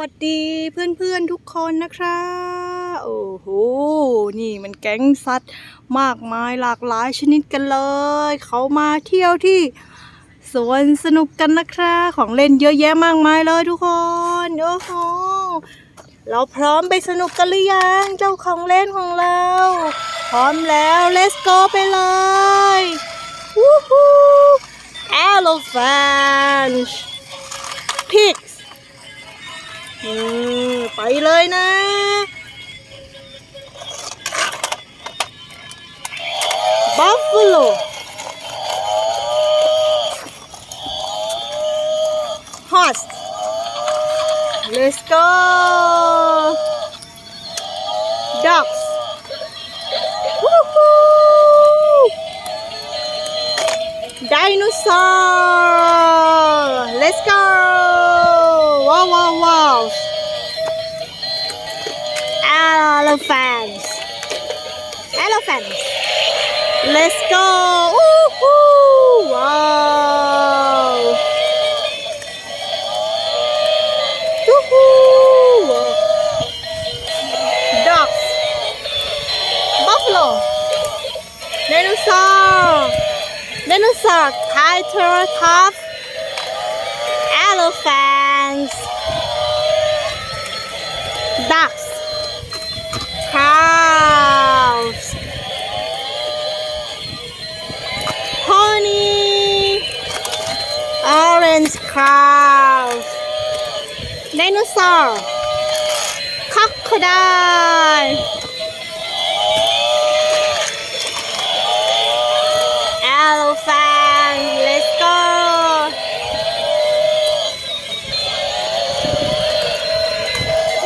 วัสดีเพื่อนๆทุกคนนะคะโอ้โห นี่มันแก๊งสัตว์มากมายหลากหลายชนิดกันเลย เขามาเที่ยวที่สวนสนุกกันนะคะของเล่นเยอะแยะมากมายเลยทุกคนโอ้โหเราพร้อมไปสนุกกันหรือยังเจ้าของเล่นของเรา พร้อมแล้ว let's go ไปเลยวู้ฮู้ elephant pigs ไปเลยนะ buffalo horse let's go dogs Woohoo! dinosaur let's go Elephants elephants let's go. Woohoo! wow. Woohoo! dogs buffalo. Dinosaur. Dinosaur. Triceratops elephants ducks orange cows dinosaur crocodile elephant let's go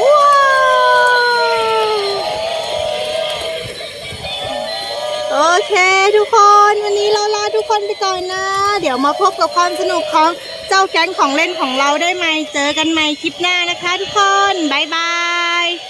ว้าวโอเคทุกคน วันนี้เราลาทุกคนไปก่อนนะ เดี๋ยวมาพบกับความสนุกของ เจ้าแก๊งของเล่นของเราได้ไหมเจอกันใหม่คลิปหน้านะคะทุกคน บ๊ายบาย